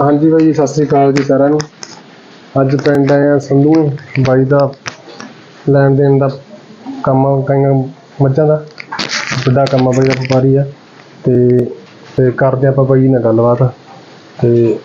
ਹਾਂਜੀ ਬਾਈ ਜੀ, ਸਤਿ ਸ੍ਰੀ ਅਕਾਲ ਜੀ ਸਾਰਿਆਂ ਨੂੰ। ਅੱਜ ਪਿੰਡ ਆਏ ਆ ਸੰਧੂ ਬਾਈ ਦਾ ਲੈਣ ਦੇਣ ਦਾ ਕੰਮ ਆ ਕਈਆਂ ਮੱਝਾਂ ਦਾ। ਵੱਡਾ ਕੰਮ ਆ ਬਾਈ ਦਾ ਵਪਾਰੀ ਆ। ਤੇ ਤੇ ਕਰਦੇ ਆਪਾਂ ਬਾਈ ਨਾਲ ਗੱਲਬਾਤ। ਤੇ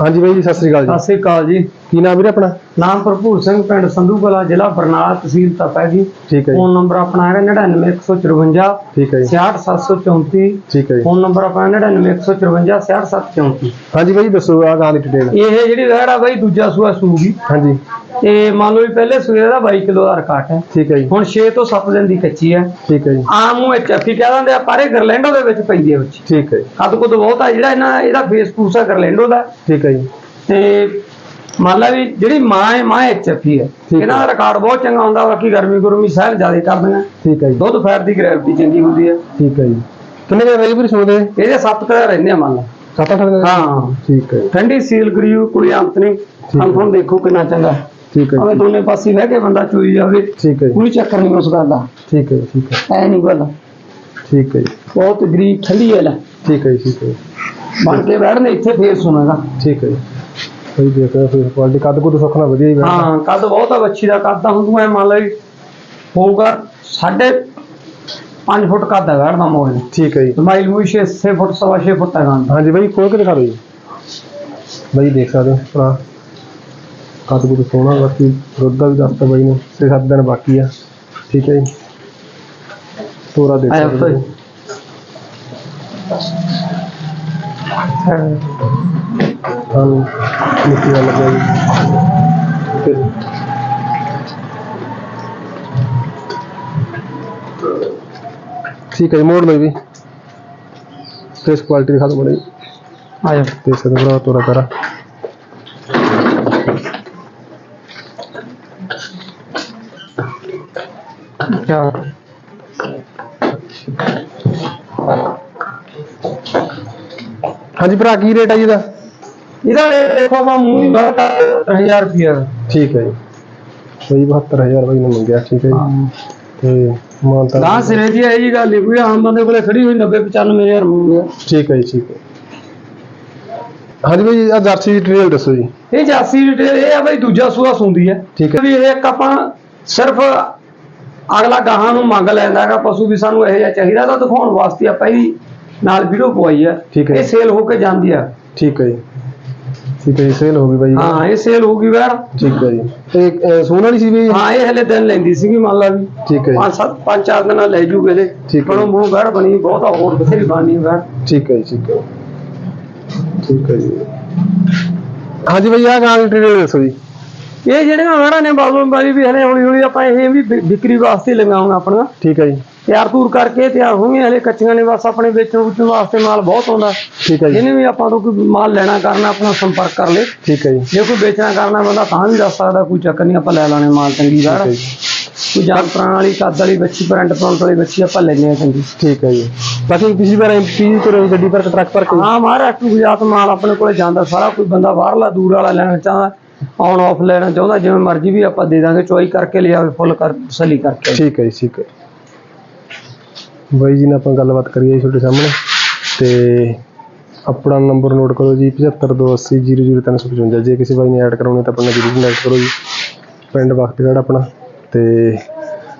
ਹਾਂਜੀ ਬਾਈ ਜੀ ਸਤਿ ਸ੍ਰੀ ਅਕਾਲ ਸਤਿ ਜੀ ਸ੍ਰੀ ਅਕਾਲ ਜੀ। ਕੀ ਨਾਮ ਵੀਰੇ ਆਪਣਾ? ਨਾਮ ਭਰਪੂਰ ਸਿੰਘ ਪਿੰਡ ਸੰਧੂਕਲਾ ਜ਼ਿਲ੍ਹਾ ਬਰਨਾਲਾ ਤਹਿਸੀਲ ਤਪਾ ਜੀ। ਠੀਕ ਹੈ ਫੋਨ ਨੰਬਰ ਆਪਣਾ ਹੈਗਾ 99154 ਠੀਕ ਹੈ ਜੀ। 68734 ਠੀਕ ਹੈ ਜੀ। ਫੋਨ ਨੰਬਰ ਆਪਣਾ 99154 68734 ਹਾਂਜੀ ਬਾਈ ਦੱਸੋ ਆ ਗਾਂ ਦੀ ਡਿਟੇਲ ਇਹ ਜਿਹੜੀ ਆ ਬਾਈ ਦੂਜਾ ਸੂਆ ਸੂਗੀ। ਹਾਂਜੀ। ਤੇ ਮੰਨ ਲਓ ਵੀ ਪਹਿਲੇ ਸੂਏ ਦਾ 22 ਕਿਲੋ ਦਾ ਰਿਕਾਰਡ ਹੈ। ਠੀਕ ਹੈ ਜੀ। ਹੁਣ 6 ਤੋਂ 7 ਦਿਨ ਦੀ ਕੱਚੀ ਹੈ। ਠੀਕ ਹੈ ਜੀ। ਆਮ ਨੂੰ ਐਚਐਫੀ ਕਹਿ ਦਿੰਦੇ ਆ ਪਰ ਇਹ ਗਰਲੈਂਡੋ ਦੇ ਵਿੱਚ ਪੈਂਦੀ ਹੈ ਵਿੱਚ ਠੀਕ ਹੈ ਜੀ। ਕੱਦ ਬਹੁਤ ਆ ਜਿਹੜਾ ਇਹਨਾਂ ਇਹਦਾ ਫੇਸ ਆ ਗਰਲੈਂਡੋ ਦਾ। ਠੀਕ ਹੈ ਜੀ। ਤੇ ਮੰਨ ਲਾ ਵੀ ਜਿਹੜੀ ਮਾਂ ਹੈ ਮਾਂ ਐਚਐਫੀ ਹੈ। ਹੈ। ਇਹਨਾਂ ਦਾ ਰਿਕਾਰਡ ਬਹੁਤ ਚੰਗਾ ਹੁੰਦਾ ਬਾਕੀ ਗਰਮੀ ਗੁਰਮੀ ਸਹਿਣ ਜ਼ਿਆਦਾ ਕਰਦੀਆਂ। ਠੀਕ ਹੈ ਜੀ। ਦੁੱਧ ਫੈਟ ਦੀ ਗ੍ਰੈਵਿਟੀ ਚੰਗੀ ਹੁੰਦੀ ਹੈ। ਠੀਕ ਹੈ ਜੀ। ਕਿੰਨੇ ਵੈਲੀ ਵੀਰੇ ਸੁਣਦੇ ਇਹਦੇ ਸੱਤ ਕਦਾ ਰਹਿੰਦੇ ਆ ਮੰਨ ਲਾ। ਸੱਤ ਅੱਠ ਦਿਨ? ਹਾਂ। ਠੀਕ ਹੈ। ਠੰਡੀ ਸੀਲ ਗਰੀਵ ਕੋਈ ਅੰਤ ਨਹੀਂ। ਹਮ ਹੁਣ ਦੇਖੋ ਕਿੰਨਾ ਚੰਗਾ। ਠੀਕ ਹੈ ਅਵੇ ਜੀ, ਦੋਨੇ ਪਾਸੇ ਬਹਿ ਕੇ ਬੰਦਾ ਚੋਈ ਜਾਵੇ ਠੀਕ ਹੈ ਜੀ, ਕੋਈ ਚੱਕਰ ਨਹੀਂ ਉਸ ਗੱਲ ਦਾ। ਠੀਕ ਹੈ ਠੀਕ ਹੈ। ਐ ਨਹੀਂ ਗੱਲ। ਠੀਕ ਹੈ ਜੀ। ਬਹੁਤ ਗਰੀਬ ਠੰਡੀ ਹੈ ਲੈ। ਠੀਕ ਹੈ ਠੀਕ ਹੈ ਬਣ ਕੇ ਬੈਠਨੇ ਇੱਥੇ ਫੇਰ ਸੁਣਾਗਾ। ਠੀਕ ਹੈ ਜੀ। ਸਹੀ ਦੇਖ ਰਿਹਾ ਫਿਰ ਕੁਆਲਿਟੀ ਕੱਦ ਕੁੱਦ ਸੁੱਖਣਾ ਵਧੀਆ ਹੀ ਬੈਠਾ ਹਾਂ ਕੱਦ ਬਹੁਤ ਆ ਬੱਚੀ ਦਾ ਕੱਦ ਤਾਂ ਹੁਣ ਤੂੰ ਐ ਮੰਨ ਲਈ ਹੋਊਗਾ ਸਾਢੇ 5 ਫੁੱਟ ਕੱਦ ਹੈ ਬੈਠ ਦਾ। ਮੋਹ ਠੀਕ ਹੈ ਜੀ। ਲੰਬਾਈ ਲੂਈ 6 6 ਫੁੱਟ ਸਵਾ 6 ਫੁੱਟ ਹੈਗਾ ਹਾਂਜੀ ਬਾਈ ਖੋਲ ਕੇ ਦਿਖਾ ਦਿਓ ਜੀ। ਬਾਈ ਦੇਖ ਸਕਦੇ ਹੋ ਭਰਾ। ਕੱਦ ਕੁੱਦ ਸੋਹਣਾ ਬਾਕੀ ਦੁੱਧ ਦਾ ਵੀ ਦੱਸਤਾ ਬਾਈ ਨੇ 6-7 ਦਿਨ ਬਾਕੀ ਆ। ਠੀਕ ਹੈ ਜੀ? ਤੋਰਾ ਆਇਆ ਸਕਦੇ ਹੋ ਸਾਨੂੰ ਮਿੱਟੀ ਦਾ ਲੱਗਿਆ ਜੀ। ਤੇ ਠੀਕ ਹੈ ਜੀ, ਮੋੜ ਲਓ ਵੀ। ਫੇਸ ਕੁਆਲਿਟੀ ਦਿਖਾ ਦਿਓ ਬੜੀ ਆਇਆ। ਦੇਖ ਸਕਦੇ ਹੋ ਭਰਾ ਤੋਰਾ ਤਾਰਾ ਹਾਂਜੀ ਭਰਾ ਕੀ ਰੇਟ ਹੈ ਜੀ ਇਹਦਾ? ਇਹਦਾ rate ਦੇਖੋ ਆਪਾਂ ਮੂੰਹ ਹੀ ਬਾਹਰ 1000 ਰੁਪਏ ਠੀਕ ਹੈ ਜੀ। ਸਹੀ 72000 ਬਾਈ ਨੇ ਮੰਗਿਆ ਠੀਕ ਹੈ ਜੀ। ਤੇ ਮਾਨਤਾ ਦਾ ਸਿਰੇ ਦੀ ਇਹ ਜੀ ਗੱਲ ਨਹੀਂ ਕੋਈ ਆਮ ਬੰਦੇ ਕੋਲੇ ਖੜੀ ਹੋਈ 90 95000 ਮੰਗਿਆ। ਠੀਕ ਹੈ ਜੀ ਠੀਕ ਹੈ। ਹਾਂਜੀ ਬਾਈ ਆ ਜਰਸੀ ਦੀ ਡਿਟੇਲ ਦੱਸੋ ਜੀ। ਇਹ ਜਾਸੀ ਰਿਟੇਲ ਇਹ ਆ ਬਈ ਦੂਜਾ ਸੂਆ ਸੁੰਦੀ ਹੈ। ਠੀਕ ਹੈ। ਵੀ ਇਹ ਇੱਕ ਆਪਾਂ ਸਿਰਫ ਅਗਲਾ ਗਾਹਾਂ ਨੂੰ ਮੰਗ ਲੈਂਦਾ ਹੈਗਾ ਪਸ਼ੂ ਵੀ ਸਾਨੂੰ ਇਹ ਜਿਹਾ ਚਾਹੀਦਾ ਤਾਂ ਦਿਖਾਉਣ ਵਾਸਤੇ ਆਪਾਂ ਇਹਦੀ ਨਾਲ ਵੀਡੀਓ ਪਵਾਈ ਆ। ਠੀਕ ਹੈ। ਇਹ ਸੇਲ ਹੋ ਕੇ ਜਾਂਦੀ ਆ। ਠੀਕ ਹੈ ਜੀ। ਠੀਕ ਹੈ ਜੀ ਸੇਲ ਹੋ ਗਈ ਬਾਈ ਹਾਂ ਇਹ ਸੇਲ ਹੋ ਗਈ ਵੈਰ ਠੀਕ ਹੈ ਜੀ। ਤੇ ਸੋਹਣ ਵਾਲੀ ਸੀ ਵੀ ਹਾਂ ਇਹ ਹਲੇ ਦਿਨ ਲੈਂਦੀ ਸੀਗੀ ਮੰਨ ਲਾ ਵੀ। ਠੀਕ ਹੈ ਜੀ। ਪੰਜ ਸੱਤ ਪੰਜ ਚਾਰ ਦਿਨਾਂ ਲੈ ਜੂਗੇ ਇਹਦੇ ਠੀਕ ਹੈ। ਬਣੋ ਮੂੰਹ ਵੈਰ ਬਣੀ ਬਹੁਤ ਹੋਰ ਬਥੇਰੀ ਬਾਣੀ ਵੈਰ ਠੀਕ ਹੈ ਜੀ ਠੀਕ ਹੈ। ਠੀਕ ਹੈ ਜੀ। ਹਾਂਜੀ ਬਾਈ ਆ ਗਾਂ ਦੀ ਡਿਟੇਲ ਦੱਸੋ ਜੀ। ਇਹ ਜਿਹੜੀਆਂ ਵੈਰਾਂ ਨੇ ਬਾਬੂ ਬਾਈ ਵੀ ਹਲੇ ਹੌਲੀ ਹੌਲੀ ਆਪਾਂ ਇਹ ਵੀ ਵਿ- ਵਿਕਰੀ ਵਾਸਤੇ ਲਗਾਉਣਾ ਆਪਣਾ ਠੀਕ ਹੈ ਜੀ। ਤਿਆਰ ਤੂਰ ਕਰਕੇ ਤਿਆਰ ਹੋਣਗੀਆਂ ਹਲੇ ਕੱਚੀਆਂ ਨੇ ਬਸ ਆਪਣੇ ਵੇਚਣ ਵੂਚਣ ਵਾਸਤੇ ਮਾਲ ਬਹੁਤ ਆਉਂਦਾ। ਠੀਕ ਹੈ ਜੀ। ਜਿਹਨੇ ਵੀ ਆਪਾਂ ਤੋਂ ਕੋਈ ਮਾਲ ਲੈਣਾ ਕਰਨਾ ਆਪਣਾ ਸੰਪਰਕ ਕਰ ਲੇ ਠੀਕ ਹੈ ਜੀ। ਜੇ ਕੋਈ ਵੇਚਣਾ ਕਰਨਾ ਬੰਦਾ ਤਾਂ ਵੀ ਦੱਸ ਸਕਦਾ ਕੋਈ ਚੱਕਰ ਨਹੀਂ ਆਪਾਂ ਲੈ ਲਾਣੇ ਮਾਲ ਚੰਗੀ ਠੀਕ ਹੈ ਜੀ। ਕੋਈ ਜਾਨ ਪ੍ਰਾਣ ਵਾਲੀ ਕੱਦ ਵਾਲੀ ਬੱਚੀ ਪ੍ਰਿੰਟ ਪ੍ਰਿੰਟ ਵਾਲੀ ਬੱਚੀ ਆਪਾਂ ਲੈਣੇ ਆ ਚੰਗੀ। ਠੀਕ ਹੈ ਜੀ। ਬਾਕੀ ਪਿਛਲੀ ਵਾਰ ਐਮਪੀ ਤੋਂ ਗੱਡੀ ਪਰ ਟਰੱਕ ਪਰ ਕੋਈ? ਹਾਂ ਮਹਾਰਾਸ਼ਟਰ ਗੁਜਰਾਤ ਮਾਲ ਆਪਣੇ ਕੋਲੇ ਜਾਂਦਾ ਸਾਰਾ ਕੋਈ ਬੰਦਾ ਬਾਹਰਲਾ ਦੂਰ ਵਾਲਾ ਲੈਣਾ ਚਾਹੁੰਦਾ ਆਨ ਆਫ ਲੈਣਾ ਚਾਹੁੰਦਾ, ਜਿਵੇਂ ਮਰਜ਼ੀ ਵੀ ਆਪਾਂ ਦੇ ਦਾਂਗੇ ਚੋਈ ਕਰਕੇ ਲਿਆਵੇ ਫੁੱਲ ਕਰ ਤਸੱਲੀ ਕਰਕੇ। ਠੀਕ ਹੈ ਜੀ, ਠੀਕ ਹੈ। ਬਾਈ ਜੀ ਨਾਲ ਆਪਾਂ ਗੱਲਬਾਤ ਕਰੀਏ ਜੀ ਤੁਹਾਡੇ ਸਾਹਮਣੇ। ਤੇ ਆਪਣਾ ਨੰਬਰ ਨੋਟ ਕਰੋ ਜੀ 7528000355 ਜੇ ਕਿਸੇ ਬਾਈ ਨੇ ਐਡ ਕਰਾਉਣੀ ਤਾਂ ਆਪਣਾ ਜਰੂਰ ਕੰਟੈਕਟ ਕਰੋ ਜੀ। ਪਿੰਡ ਵਕਤਗੜ੍ਹ ਆਪਣਾ। ਤੇ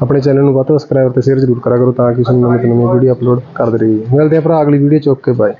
ਆਪਣੇ ਚੈਨਲ ਨੂੰ ਵੱਧ ਸਬਸਕ੍ਰਾਈਬ ਤੇ ਸ਼ੇਅਰ ਜ਼ਰੂਰ ਕਰਾ ਕਰੋ ਤਾਂ ਕਿ ਤੁਹਾਨੂੰ ਨਵੀਂ ਤੋਂ ਨਵੀਂ ਵੀਡੀਓ ਅਪਲੋਡ ਕਰਦੇ ਰਹੀਏ। ਮਿਲਦੇ ਆ ਭਰਾ, ਅਗਲੀ ਵੀਡੀਓ ਚ। Okay bye